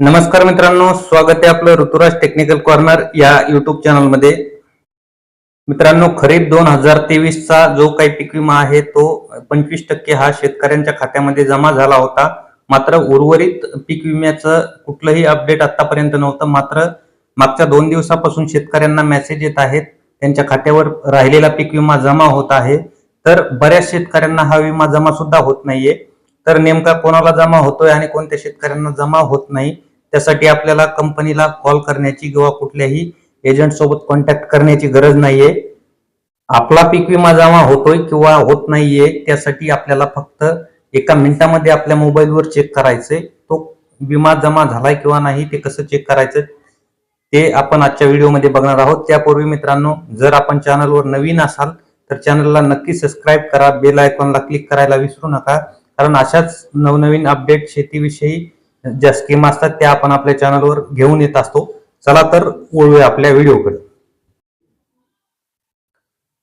नमस्कार मित्रांनो स्वागत आहे आपलं ऋतुराज टेक्निकल कॉर्नर या युट्यूब चॅनलमध्ये मित्रांनो खरीप दोन हजार तेवीसचा जो काही पीक विमा आहे तो पंचवीस टक्के हा शेतकऱ्यांच्या खात्यामध्ये जमा झाला होता. मात्र उर्वरित पीक विम्याचं कुठलंही अपडेट आतापर्यंत नव्हतं. मात्र मागच्या दोन दिवसापासून शेतकऱ्यांना मेसेज येत आहेत त्यांच्या खात्यावर राहिलेला पीक विमा जमा होत आहे. तर बऱ्याच शेतकऱ्यांना हा विमा जमा सुद्धा होत नाहीये. तर नेमका कोणाला जमा होतोय आणि कोणत्या शेतकऱ्यांना जमा होत नाही त्यासाठी आपल्याला कंपनीला कॉल करण्याची किंवा कुठल्याही एजंट सोबत कॉन्टॅक्ट करण्याची गरज नाहीये. आपला पीक विमा जमा होतोय किंवा होत नाहीये त्यासाठी आपल्याला फक्त एका मिनिटामध्ये आपल्या मोबाईलवर चेक करायचंय. तो विमा जमा झालाय किंवा नाही ते कसं चेक करायचं ते आपण आजच्या व्हिडिओमध्ये बघणार आहोत. त्यापूर्वी मित्रांनो जर आपण चॅनलवर नवीन असाल तर चॅनलला नक्की सबस्क्राईब करा बेल आयकॉनला क्लिक करायला विसरू नका. कारण अशाच नवनवीन अपडेट शेतीविषयी ज्या स्कीम असतात त्या आपण आपल्या चॅनलवर घेऊन येत असतो. चला तर वळूया आपल्या व्हिडिओकडे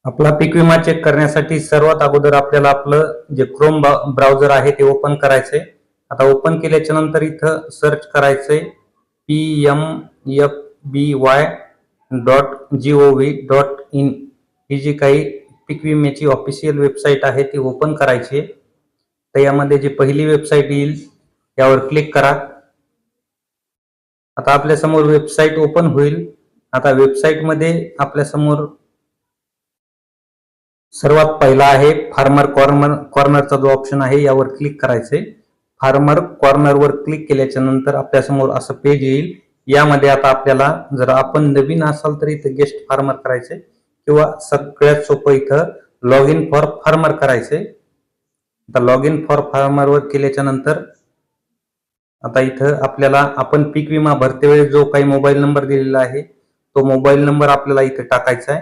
आपला पीक विमा चेक करण्यासाठी सर्वात अगोदर आपल्याला आपलं जे क्रोम ब्राउझर आहे ते ओपन करायचंय. आता ओपन केल्याच्यानंतर इथं सर्च करायचंय. P M F B Y dot G O V dot in ही जी काही पीक विम्याची ऑफिशियल वेबसाईट आहे ती ओपन करायची आहे. तर यामध्ये जी पहिली वेबसाईट येईल यावर क्लिक करा. आता आपल्यासमोर वेबसाईट ओपन होईल. आता वेबसाईटमध्ये आपल्यासमोर सर्वात पहिला आहे फार्मर कॉर्नर कॉर्नरचा जो ऑप्शन आहे यावर क्लिक करायचंय फार्मर कॉर्नरवर क्लिक केल्याच्यानंतर आपल्यासमोर असं पेज येईल. यामध्ये आता आपल्याला जर आपण नवीन असाल तर इथं गेस्ट फार्मर करायचंय किंवा सगळ्यात सोपं इथं लॉग इन फॉर फार्मर करायचंय आता लॉग इन फॉर फार्मरवर केल्याच्यानंतर आता इथं आपल्याला आपण पीक विमा भरते वेळेस जो काही मोबाईल नंबर दिलेला आहे तो मोबाईल नंबर आपल्याला इथं टाकायचा आहे.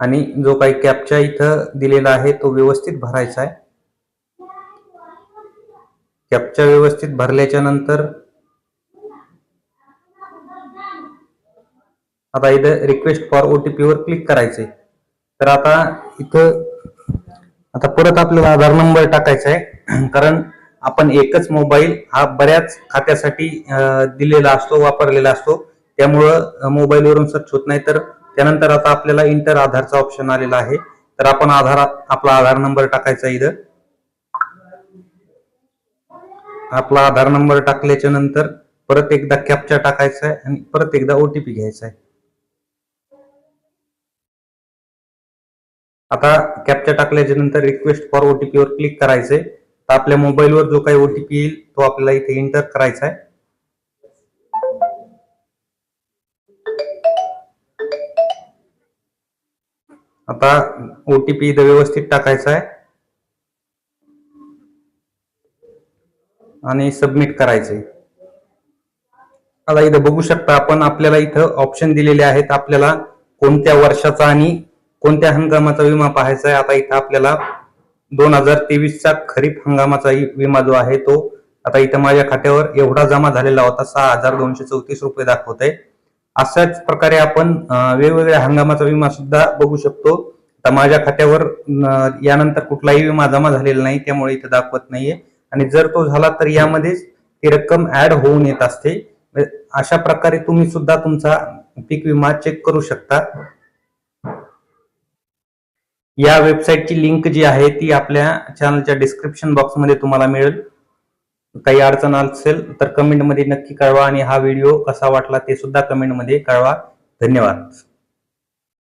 आणि जो काही कॅपच्या इथं दिलेला आहे तो व्यवस्थित भरायचा आहे. कॅपच्या व्यवस्थित भरल्याच्या नंतर आता इथं रिक्वेस्ट फॉर ओटीपी वर क्लिक करायचंय तर आता इथं आता परत आपल्याला आधार नंबर टाकायचा आहे. कारण आपण एकच मोबाईल हा बऱ्याच खात्यासाठी दिलेला असतो वापरलेला असतो. त्यामुळं मोबाईलवरून सर्च होत नाही. तर त्यानंतर आता आपल्याला इंटर आधारचा ऑप्शन आलेला आहे. तर आपण आधार आपला आधार नंबर टाकायचा आहे इथं. आपला आधार नंबर टाकल्याच्या नंतर परत एकदा कॅपचा टाकायचा आहे आणि परत एकदा ओटीपी घ्यायचा आहे. आता कॅपचा टाकल्याच्या नंतर रिक्वेस्ट फॉर ओटीपी वर क्लिक करायचंय. तर आपल्या मोबाईलवर जो काही ओटीपी येईल तो आपल्याला इथे एंटर करायचा आहे. आता ओटीपी इथं व्यवस्थित टाकायचा आहे. आणि सबमिट करायचे आता इथं बघू शकता आपण आपल्याला इथं ऑप्शन दिलेले आहेत. आपल्याला कोणत्या वर्षाचा आणि कोणत्या हंगामाचा विमा पाहायचा आहे. आता इथं आपल्याला दोन हजार तेवीसचा खरीप हंगामाचा विमा जो आहे तो आता इथं माझ्या खात्यावर एवढा जमा झालेला होता सहा हजार दोनशे चौतीस रुपये दाखवत आहे अशाच प्रकारे आपण वेगवेगळ्या हंगामाचा विमा सुद्धा बघू शकतो. तर माझ्या खात्यावर यानंतर कुठलाही विमा जमा झालेला नाही त्यामुळे इथं दाखवत नाहीये. आणि जर तो झाला तर यामध्येच ती रक्कम ऍड होऊन येत असते. अशा प्रकारे तुम्ही सुद्धा तुमचा पीक विमा चेक करू शकता. या वेबसाईटची लिंक जी आहे ती आपल्या चॅनलच्या डिस्क्रिप्शन बॉक्समध्ये तुम्हाला मिळेल. काही अडचण असेल तर कमेंटमध्ये नक्की कळवा आणि हा व्हिडिओ कसा वाटला ते सुद्धा कमेंटमध्ये कळवा. धन्यवाद.